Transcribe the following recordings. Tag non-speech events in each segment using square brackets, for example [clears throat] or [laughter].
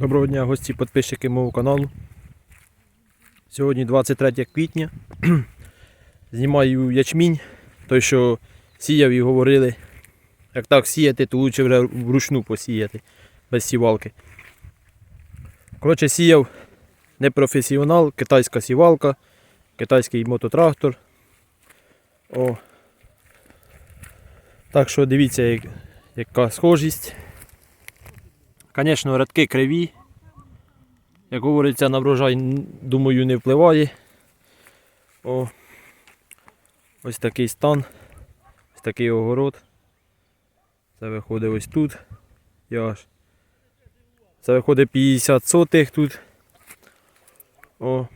Доброго дня, гості, підписчики мого каналу. Сьогодні 23 квітня. [clears throat] Знімаю ячмінь, той, що сіяв і говорили, як так сіяти, то краще вже вручну посіяти, без сівалки. Коротше, сіяв непрофесіонал, китайська сівалка, китайський мототрактор. О. Так що дивіться, як- яка схожість. Звісно, радки криві. Як говориться, на врожай, думаю, не впливає. О, ось такий стан, ось такий огород. Це виходить ось тут. Я аж. Це виходить 50 сотих тут. О.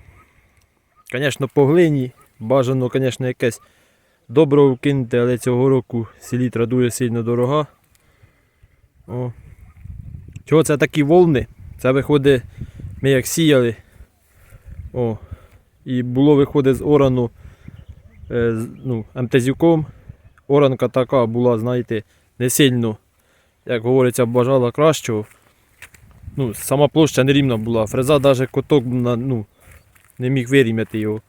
Звісно, по глині. Бажано, звісно, якесь добро вкинути, але цього року селітра дуже сильно дорога. О. Чого це такі волни? Це виходить, ми як сіяли. О, і було виходить з орану е, ну, МТЗюком. Оранка така була, знаєте, не сильно, як говориться, бажала кращого. Ну, сама площа нерівна була. Фреза навіть коток ну, не міг вирівняти його.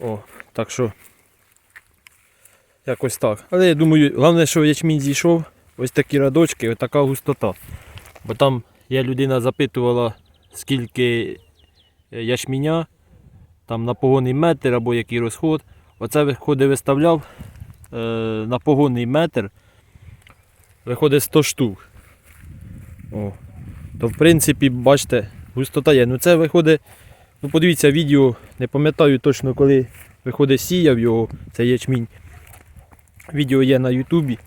О, так що. Якось так. Але я думаю, головне, що ячмінь зійшов, ось такі радочки, ось така густота. Бо там я людина запитувала, скільки е, ячміня, там на погонний метр або який розход. Оце виходить виставляв е, на погонний метр. Виходить 100 штук. О. То в принципі, бачите, густота є. Ну це виходить, ну подивіться відео, не пам'ятаю точно коли виходить сіяв його, цей ячмінь. Відео є на Ютубі.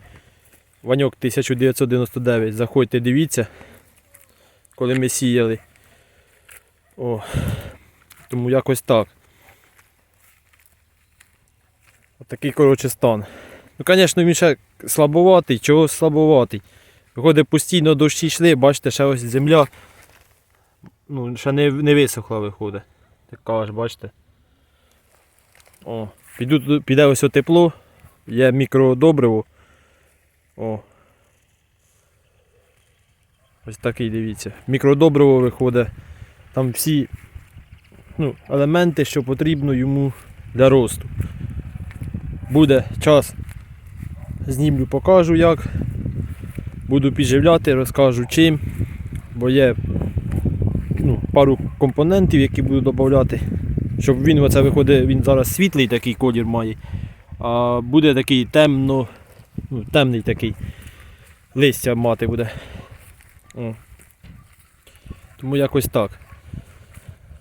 Ваньок 1999. Заходьте, дивіться, коли ми сіяли. О, тому якось так. Отакий, коротше, стан. Ну, звісно, він ще слабоватий. Чого слабоватий? Виходить, постійно дощі йшли, бачите, ще ось земля ну, ще не, не висохла виходить. Така аж, бачите. О, піду, піде ось тепло, є мікродобриво. О. Ось такий дивіться. Мікродобриво виходить. Там всі ну, елементи, що потрібно йому для росту. Буде час. Знімлю, покажу як. Буду підживляти, розкажу чим. Бо є ну, пару компонентів, які буду додати. Щоб він оце виходить, він зараз світлий такий колір має. А буде такий темно, ну, темний такий листя мати буде. О. Тому якось так.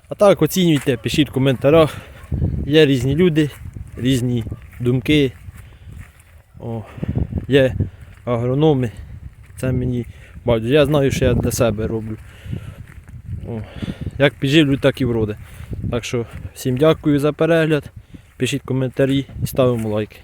А так оцінюйте, пишіть в коментарях. Є різні люди, різні думки. О, є агрономи. Це мені байдуже. Я знаю, що я для себе роблю. О, як підживлю, так і вроде. Так що всім дякую за перегляд. Пишіть коментарі і ставимо лайки.